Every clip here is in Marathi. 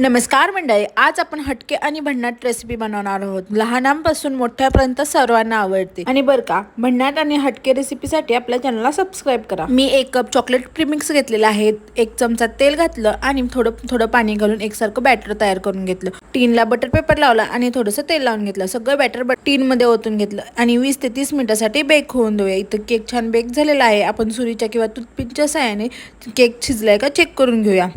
नमस्कार मंडळी आज आपण हटके आणि भन्नाट रेसिपी बनवणार आहोत. लहानांपासून मोठ्यापर्यंत सर्वांना आवडते. आणि बरं का भन्नाट आणि हटके रेसिपीसाठी आपल्या चॅनलला सबस्क्राईब करा. मी एक कप चॉकलेट प्रीमिक्स घेतलेलं आहे. एक चमचा तेल घातलं आणि थोडं थोडं पाणी घालून एकसारखं बॅटर तयार करून घेतलं. टीनला बटर पेपर लावला आणि थोडंसं तेल लावून घेतलं. सगळं बॅटर टीनमध्ये ओतून घेतलं. आणि वीस ते तीस मिनिटासाठी बेक होऊन देऊया. इथं केक छान बेक झालेला आहे. आपण सुरीच्या किंवा टूथपिकच्या साह्याने केक शिजलाय का चेक करून घेऊया.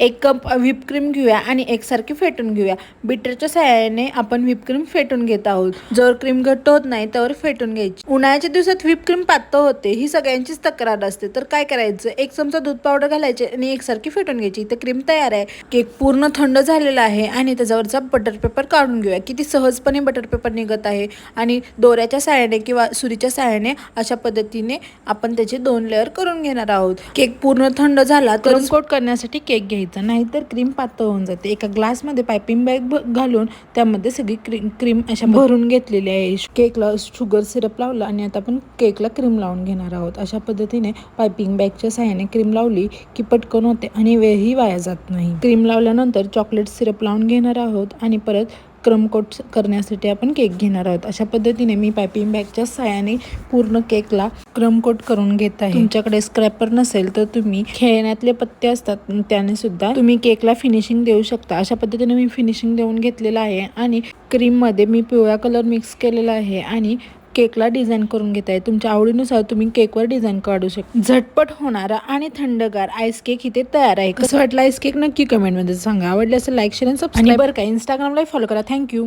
एक कप व्हिप क्रीम घेऊया आणि एकसारखी फेटून घेऊया. बीटरच्या सहाय्याने आपण व्हिपक्रीम फेटून घेत आहोत. जर क्रीम घट्ट होत नाही तर फेटून घ्यायची. उन्हाळ्याच्या दिवसात व्हिपक्रीम पातळ होते ही सगळ्यांचीच तक्रार असते. तर काय करायचं? एक चमचा दूध पावडर घालायचे आणि एकसारखी फेटून घ्यायची. इथे क्रीम तयार आहे. केक पूर्ण थंड झालेला आहे आणि त्याच्यावरचा बटर पेपर काढून घेऊया. किती सहजपणे बटर पेपर निघत आहे आणि दोऱ्याच्या सहाय्याने किंवा सुरीच्या सहाय्याने अशा पद्धतीने आपण त्याचे दोन लेअर करून घेणार आहोत. केक पूर्ण थंड झाला तर कोट करण्यासाठी केक घ्यायचा. नाहीतर क्रीम पातळ होऊन जाते. एका ग्लासमध्ये पायपिंग बॅग घालून त्यामध्ये सगळी क्रीम क्रीम अशा भरून घेतलेली आहे. केकला शुगर सिरप लावला आणि आता आपण केकला क्रीम लावून घेणार आहोत. अशा पद्धतीने पायपिंग बॅगच्या सहाय्याने क्रीम लावली की पटकन होते आणि वेळही वाया जात नाही. क्रीम लावल्यानंतर चॉकलेट सिरप लावून घेणार आहोत आणि परत क्रमकोट करण्यासाठी आपण केक घेणार आहोत. अशा पद्धतीने मी पायपिंग बॅगच्या सहाय्याने पूर्ण केकला क्रमकोट करून घेत आहे. तुमच्याकडे स्क्रॅपर नसेल तर तुम्ही खेळण्यातले पत्ते असतात त्याने सुद्धा तुम्ही केकला फिनिशिंग देऊ शकता. अशा पद्धतीने मी फिनिशिंग देऊन घेतलेलं आहे आणि क्रीममध्ये मी पिवळा कलर मिक्स केलेला आहे आणि केकला डिझाईन करून घेत आहे तुमच्या आवडीनुसार तुम्ही केकवर डिझाईन काढू शकता झटपट होणारा आणि थंडगार आईस केक इथे तयार आहे. कसं वाटलं आईस केक नक्की कमेंटमध्ये सांगा. आवडले असेल लाईक शेअर आणि बरं का इंस्टाग्रामला फॉलो करा. थँक्यू